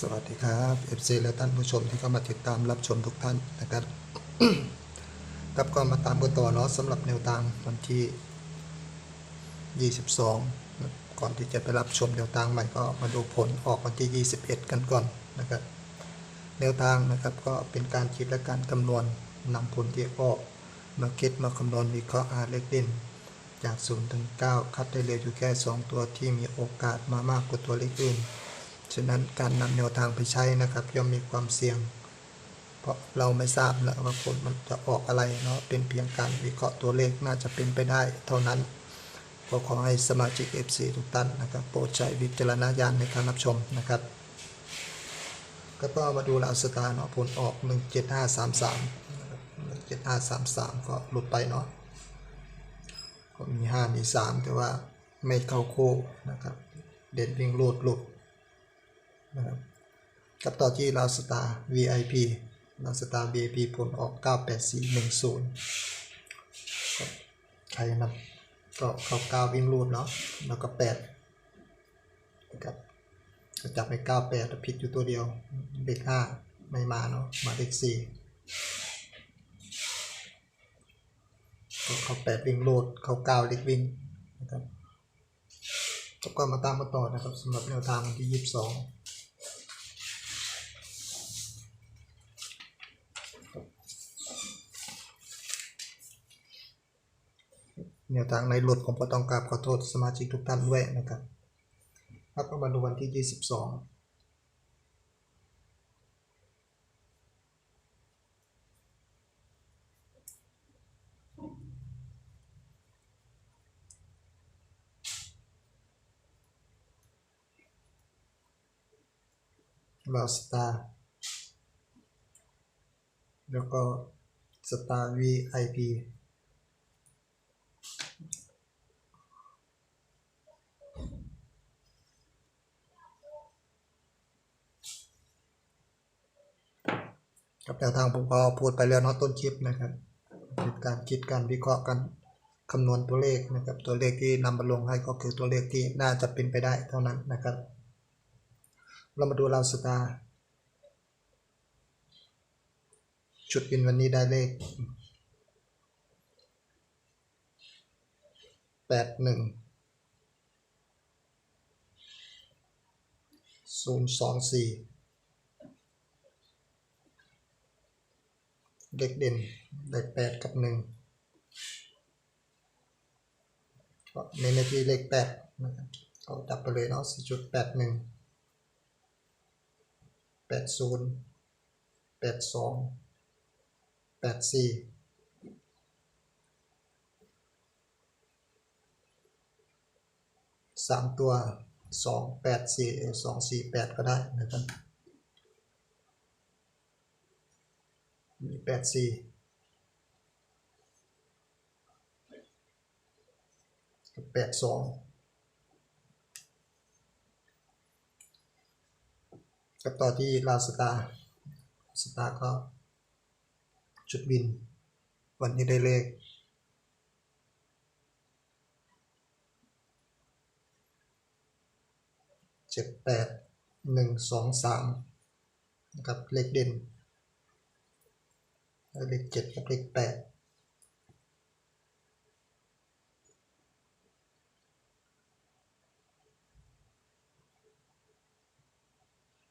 สวัสดีครับ FC และท่านผู้ชมที่เข้ามาติดตามรับชมทุกท่านนะครับ ครับก็มาตามกันต่อเนาะสำหรับแนวทางวันที่ 22 ก่อนที่จะไปรับชมแนวทางใหม่ก็มาดูผลออกวันที่ 21 กันก่อนนะครับ แนวทางนะครับก็เป็นการคิดและการคำนวณนำผลที่ออกมาคิดมาคำนวณวิเคราะห์หาร์เลขเด่นจาก0ถึง9คัดได้เหลยอยู่แค่ 2 ตัวที่มีโอกาสมามากกว่าตัวเลขอื่น ฉะนั้นการนำแนวทางไปใช้นะครับย่อมมีความเสี่ยง เพราะเราไม่ทราบแล้วว่าผลมันจะออกอะไรเนาะเป็นเพียงการวิเคราะห์ตัวเลขน่าจะเป็นไปได้ เท่านั้นก็ขอให้สมาชิก FC ทุกท่านนะครับโปรดใช้วิจารณญาณในการรับชมนะครับก็ต้อมาดูลาวสตาร์เนาะผลออก 17533 17533 ก็หลุดไปเนาะก็มี 5 มี 3 แต่ว่าไม่เข้าคู่นะครับ เด่นวิ่งรูดหลุด นะครับกับต่อที่ลาวสตาร์ VIP ลาวสตาร์ VIP ผลออก 98410ใครนำก็เข้า9วิ่งรูดเนาะแล้วก็8นะครับก็จับไป98แต่ผิดอยู่ตัวเดียวเลข5ไม่มาเนาะมาเลข4ก็เข้า8วิ่งรูดเข้า9เลขวิ่งนะครับแล้วก็มาตามมาต่อนะครับสำหรับแนวทางที่ 22 แนวทางในหลุดผมก็ต้องกราบขอโทษสมาชิกทุกท่านด้วยนะครับ ครับก็มาดูวันที่ 22ลาสตาร์แล้วก็สตาร์ VIP กับแนวทางผมก็พูดไปแล้วเนาะต้นคลิปนะครับเป็นการคิดการวิเคราะห์กันคำนวณตัวเลขนะครับ ตัวเลขที่นำมาลงให้ก็คือตัวเลขที่น่าจะเป็นไปได้เท่านั้นนะครับ เรามาดูลาวสตาร์ชุดบินวันนี้ได้เลขแปดหนึ่งศูนย์สองสี่ เลขเด่นได้แปดกับหนึ่งก็ในในที่เลขแปดนะครับเอาจับไปเลยเนาะสี่จุดแปดหนึ่งแปดศูนย์แปดสองแปดสี่สามตัวสองแปดสี่สองสี่แปดก็ได้นะครับ มีแปดสี่แปดสองกับต่อที่ลาสตาสตาก็จุดบิน วันนี้ได้เลขเจ็ดแปดหนึ่งสองสามนะครับเลขเด่น เลขเจ็ดกับเลขแปด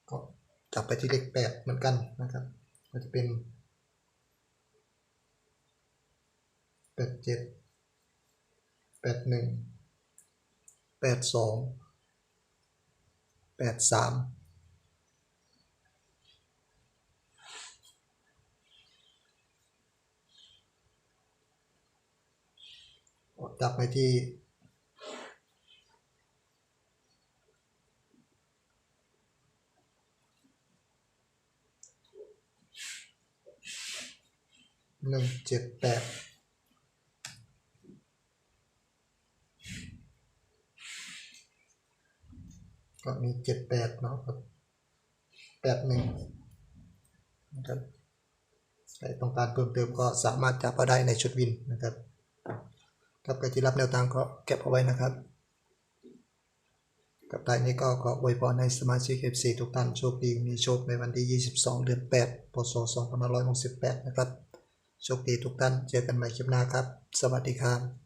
ก็จับไปที่เลขแปดเหมือนกันนะครับก็จะเป็นแปดเจ็ดแปดหนึ่งแปดสองแปดสาม จับไปที่หนึ่งเจ็ดแปดก็มีเจ็ดแปดเนาะครับแปดหนึ่งนะครับใครต้องการเพิ่มเติมก็สามารถจับเอาได้ในชุดวินนะครับ ครับใครที่รับแนวทางก็เก็บเอาไว้นะครับ กับท้ายนี้ก็ขออวยพรให้สมาชิก FC ทุกท่านโชคดีมีโชคในวันที่ 22 เดือน 8 พศ 2568 นะครับ โชคดีทุกท่าน เจอกันใหม่คลิปหน้าครับ สวัสดีครับ